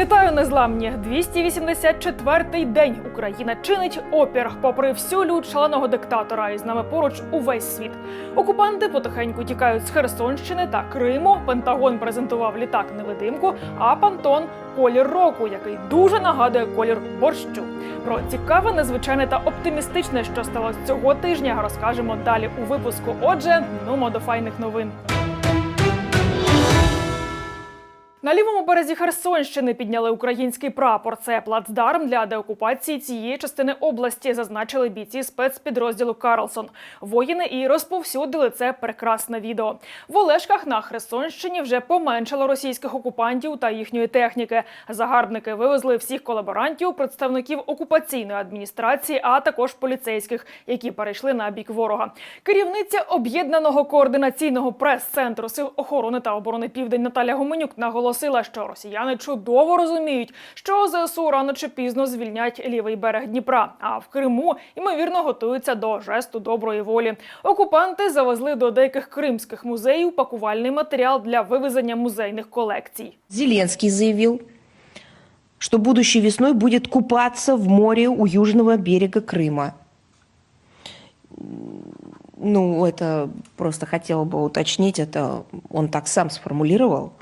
Вітаю незламні! 284-й день Україна чинить опір попри всю лють шаленого диктатора, і з нами поруч увесь світ. Окупанти потихеньку тікають з Херсонщини та Криму. Пентагон презентував літак невидимку, а Пантон колір року, який дуже нагадує колір борщу. Про цікаве, незвичайне та оптимістичне, що сталося цього тижня, розкажемо далі у випуску. Отже, нумо до файних новин. На лівому березі Херсонщини підняли український прапор. Це плацдарм для деокупації цієї частини області, зазначили бійці спецпідрозділу Карлсон. Воїни і розповсюдили це прекрасне відео. В Олешках на Херсонщині вже поменшало російських окупантів та їхньої техніки. Загарбники вивезли всіх колаборантів, представників окупаційної адміністрації, а також поліцейських, які перейшли на бік ворога. Керівниця об'єднаного координаційного прес-центру сил охорони та оборони Південь Наталя Гуменюк наголосила, що росіяни чудово розуміють, що ЗСУ рано чи пізно звільнять лівий берег Дніпра. А в Криму ймовірно готуються до жесту доброї волі. Окупанти завезли до деяких кримських музеїв пакувальний матеріал для вивезення музейних колекцій. Зеленский заявил, что будущей весной будет купаться в море у южного берега Крыма. Ну, это просто хотела бы уточнить, это он так сам сформулировал.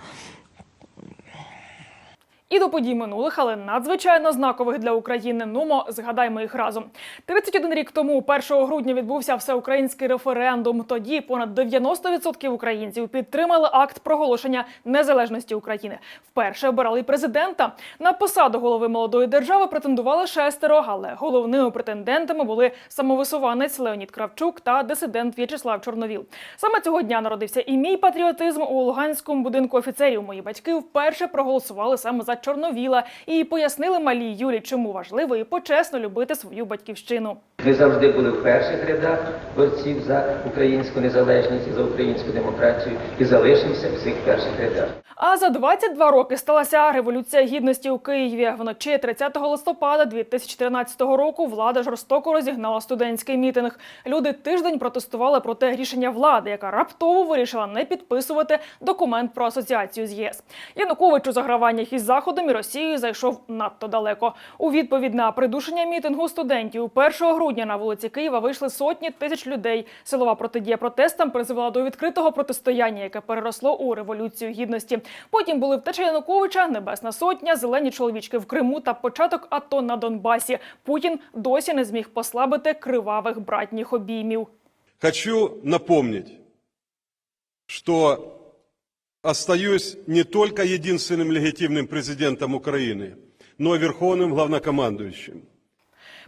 І до подій минулих, але надзвичайно знакових для України. Нумо згадаймо їх разом. 31 рік тому, 1 грудня, відбувся всеукраїнський референдум. Тоді понад 90% українців підтримали акт проголошення незалежності України. Вперше обирали президента. На посаду голови молодої держави претендували шестеро, але головними претендентами були самовисуванець Леонід Кравчук та дисидент В'ячеслав Чорновіл. Саме цього дня народився і мій патріотизм у Луганському будинку офіцерів. Мої батьки вперше проголосували саме за Чорновіла і пояснили малій Юлі, чому важливо і почесно любити свою батьківщину. Ми завжди були в перших рядах борців за українську незалежність за українську демократію і залишимося в цих перших рядах. А за 22 роки сталася революція гідності у Києві. Вночі 30 листопада 2013 року влада жорстоко розігнала студентський мітинг. Люди тиждень протестували проти рішення влади, яка раптово вирішила не підписувати документ про асоціацію з ЄС. Янукович у заграваннях із заходом і Росією зайшов надто далеко. У відповідь на придушення мітингу студентів 1 грудня на вулиці Києва вийшли сотні тисяч людей. Силова протидія протестам призвела до відкритого протистояння, яке переросло у революцію гідності. Потім були втеча Януковича, Небесна Сотня, зелені чоловічки в Криму та початок АТО на Донбасі. Путін досі не зміг послабити кривавих братніх обіймів. Хочу напомнить, что остаюсь не только единственным легитимным президентом Украины, но и верховным главнокомандующим.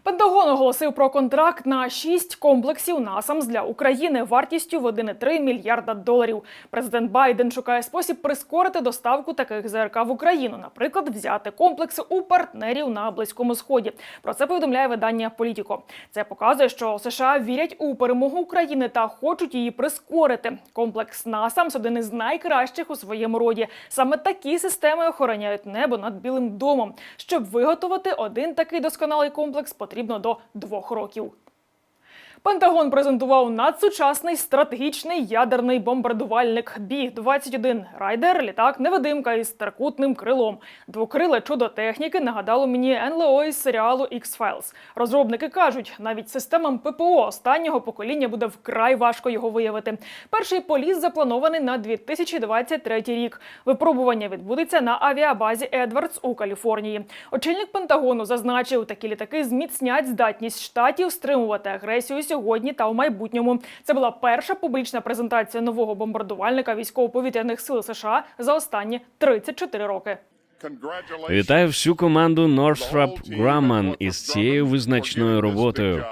Пентагон оголосив про контракт на шість комплексів НАСАМС для України вартістю в 1,3 мільярда доларів. Президент Байден шукає спосіб прискорити доставку таких ЗРК в Україну, наприклад, взяти комплекси у партнерів на близькому сході. Про це повідомляє видання Політіко. Це показує, що США вірять у перемогу України та хочуть її прискорити. Комплекс НАСАМС один із найкращих у своєму роді. Саме такі системи охороняють небо над Білим домом. Щоб виготовити один такий досконалий комплекс, до двох років. Пентагон презентував надсучасний стратегічний ядерний бомбардувальник Бі-21 Райдер, літак невидимка із трикутним крилом. Двокриле чудо техніки нагадало мені НЛО із серіалу X-Files. Розробники кажуть, навіть системам ППО останнього покоління буде вкрай важко його виявити. Перший політ запланований на 2023 рік. Випробування відбудеться на авіабазі Едвардс у Каліфорнії. Очільник Пентагону зазначив, такі літаки зміцнять здатність штатів стримувати агресію сьогодні та у майбутньому. Це була перша публічна презентація нового бомбардувальника військово-повітряних сил США за останні 34 роки. Вітаю всю команду Northrop Grumman із цією визначною роботою.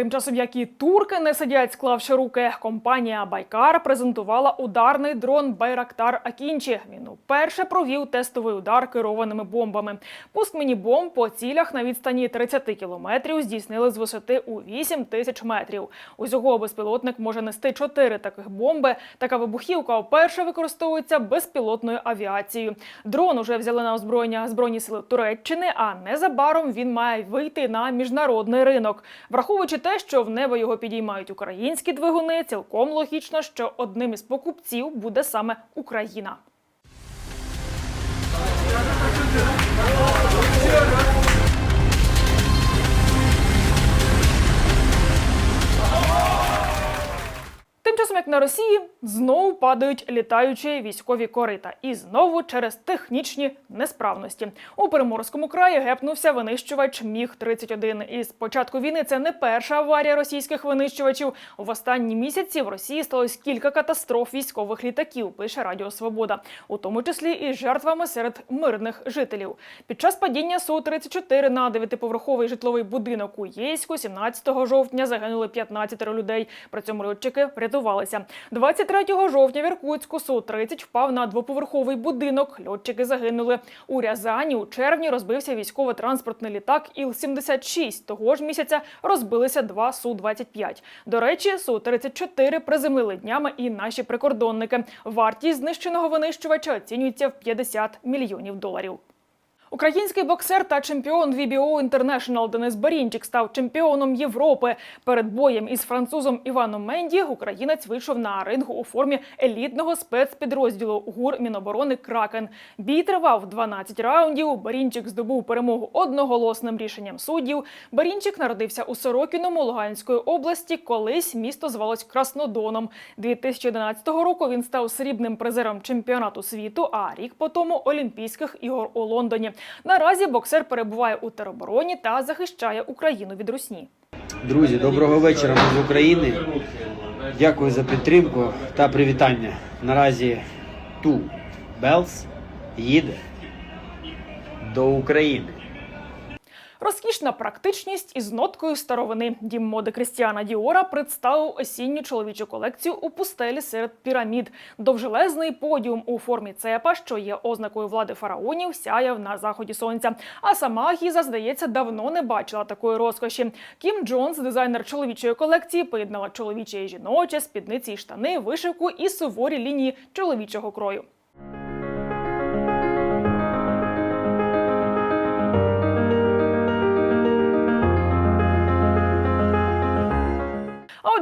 Тим часом, як і турки не сидять, склавши руки, компанія Байкар презентувала ударний дрон Байрактар Акінчі. Він уперше провів тестовий удар керованими бомбами. Пуск міні-бомб по цілях на відстані 30 кілометрів здійснили з висоти у 8 тисяч метрів. Усього безпілотник може нести 4 таких бомби. Така вибухівка вперше використовується безпілотною авіацією. Дрон уже взяли на озброєння збройні сили Туреччини, а незабаром він має вийти на міжнародний ринок. Враховуючи те, що в небо його підіймають українські двигуни, цілком логічно, що одним із покупців буде саме Україна. Часом, як на Росії, знову падають літаючі військові корита, і знову через технічні несправності. У Приморському краї гепнувся винищувач Міг 31 І з початку війни це не перша аварія російських винищувачів. В останні місяці в Росії сталося кілька катастроф військових літаків. Пише Радіо Свобода, у тому числі і жертвами серед мирних жителів. Під час падіння су 34 на дев'ятиповерховий житловий будинок у Єйську 17 жовтня загинули 15 людей. При цьому льотчики врятувалися. 23 жовтня в Іркутську су 30 впав на двоповерховий будинок. Льотчики загинули. У Рязані у червні розбився військово-транспортний літак Іл-76. Того ж місяця розбилися два су 25 До речі, су 34 приземлили днями і наші прикордонники. Вартість знищеного винищувача оцінюється в 50 мільйонів доларів. Український боксер та чемпіон VBO International Денис Барінчик став чемпіоном Європи. Перед боєм із французом Іваном Менді українець вийшов на рингу у формі елітного спецпідрозділу ГУР Міноборони Кракен. Бій тривав 12 раундів. Барінчик здобув перемогу одноголосним рішенням суддів. Барінчик народився у Сорокіному Луганської області. Колись місто звалось Краснодоном. 2011 року він став срібним призером чемпіонату світу. А рік по тому Олімпійських ігор у Лондоні. Наразі боксер перебуває у теробороні та захищає Україну від русні. Друзі, доброго вечора з України. Дякую за підтримку та привітання. Наразі Ту Белс їде до України. Розкішна практичність із ноткою старовини. Дім моди Крістіана Діора представив осінню чоловічу колекцію у пустелі серед пірамід. Довжелезний подіум у формі цепа, що є ознакою влади фараонів, сяяв на заході сонця. А сама Гіза, здається, давно не бачила такої розкоші. Кім Джонс, дизайнер чоловічої колекції, поєднала чоловіче і жіноче, спідниці і штани, вишивку і суворі лінії чоловічого крою.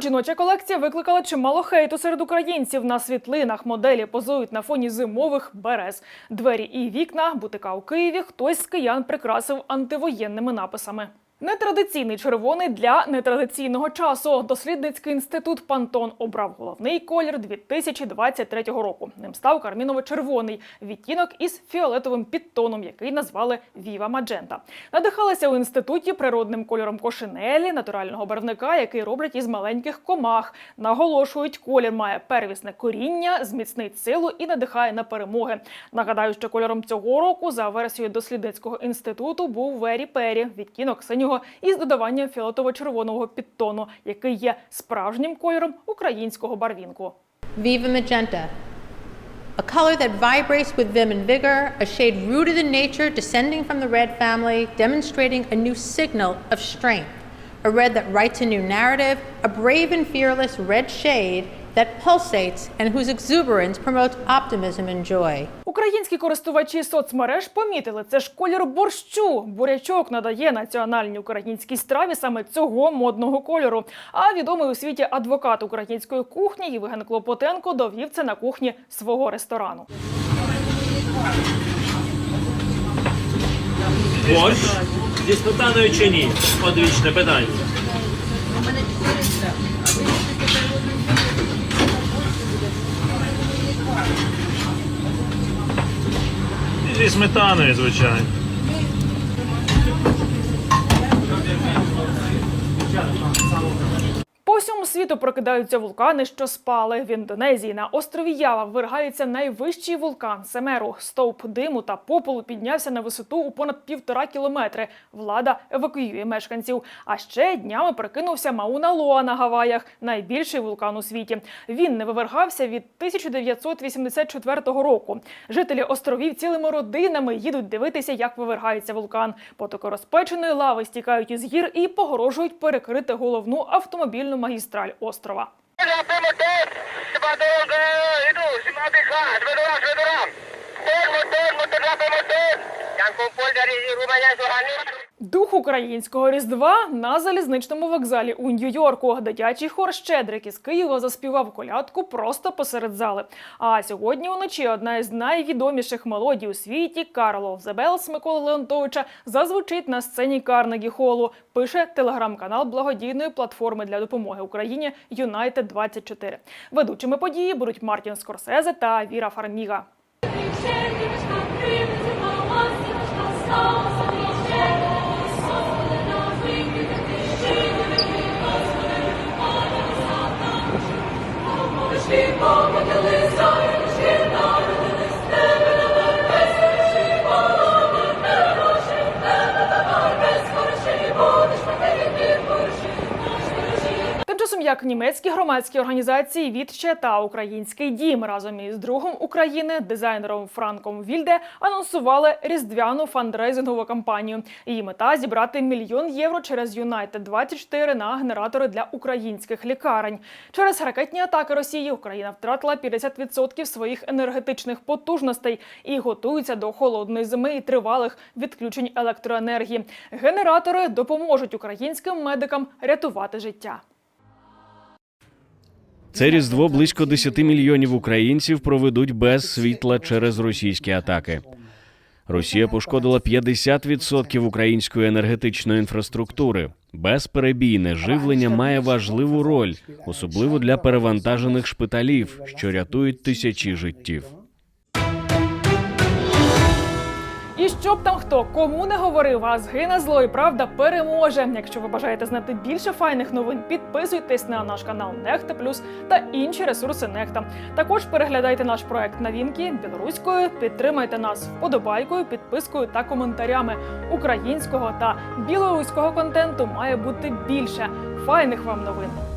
Жіноча колекція викликала чимало хейту серед українців. На світлинах моделі позують на фоні зимових берез. Двері і вікна бутика у Києві хтось з киян прикрасив антивоєнними написами. Нетрадиційний червоний для нетрадиційного часу. Дослідницький інститут Пантон обрав головний колір 2023 року. Ним став карміново-червоний відтінок із фіолетовим підтоном, який назвали Віва Маджента. Надихалися у інституті природним кольором кошенелі, натурального барвника, який роблять із маленьких комах. Наголошують, колір має первісне коріння, зміцнить силу і надихає на перемоги. Нагадаю, що кольором цього року за версією дослідницького інституту був Вері Пері, відтінок синього із додаванням фіолетово-червоного підтону, який є справжнім кольором українського барвінку. Viva Magenta, a color that vibrates with vim and vigor, a shade rooted in nature, descending from the red family, demonstrating a new signal of strength. A red that writes a new narrative, a brave and fearless red shade that pulsates and whose exuberance promotes optimism and joy. Українські користувачі соцмереж помітили, це ж колір борщу. Бурячок надає національній українській страві саме цього модного кольору. А відомий у світі адвокат української кухні Євген Клопотенко довів це на кухні свого ресторану. Борщ зі сметаною чи ні? Одвічне питання. Сметаною, звичайно. По всьому світу прокидаються вулкани, що спали. В Індонезії на острові Ява виригається найвищий вулкан Семеру. Стовп диму та попелу піднявся на висоту у понад півтора кілометри. Влада евакуює мешканців. А ще днями прикинувся Мауна Лоа на Гаваях, найбільший вулкан у світі. Він не вивергався від 1984 року. Жителі островів цілими родинами їдуть дивитися, як вивергається вулкан. Потоки розпеченої лави стікають із гір і погрожують перекрити головну автомобільну магістраль острова. Дух українського різдва на залізничному вокзалі у Нью-Йорку. Дитячий хор Щедрик із Києва заспівав колядку просто посеред зали. А сьогодні уночі одна із найвідоміших мелодій у світі Карло of the Миколи Леонтовича зазвучить на сцені Карнегі Холу. Пише телеграм-канал благодійної платформи для допомоги Україні United 24 Ведучими події будуть Мартін Скорсезе та Віра Фарміга. Тим часом як німецькі громадські організації Вітче та Український дім разом із другом України, дизайнером Франком Вільде, анонсували різдвяну фандрейзингову кампанію. Її мета зібрати мільйон євро через United 24 на генератори для українських лікарень. Через ракетні атаки Росії Україна втратила 50% своїх енергетичних потужностей і готується до холодної зими і тривалих відключень електроенергії. Генератори допоможуть українським медикам рятувати життя. Це різдво близько 10 мільйонів українців проведуть без світла через російські атаки. Росія пошкодила 50% української енергетичної інфраструктури. Безперебійне живлення має важливу роль, особливо для перевантажених шпиталів, що рятують тисячі життів. І щоб там хто кому не говорив, а згине зло і правда переможе. Якщо ви бажаєте знати більше файних новин, підписуйтесь на наш канал Нехта Плюс та інші ресурси Нехта. Також переглядайте наш проект новинки білоруською, підтримайте нас вподобайкою, підпискою та коментарями. Українського та білоруського контенту має бути більше. Файних вам новин!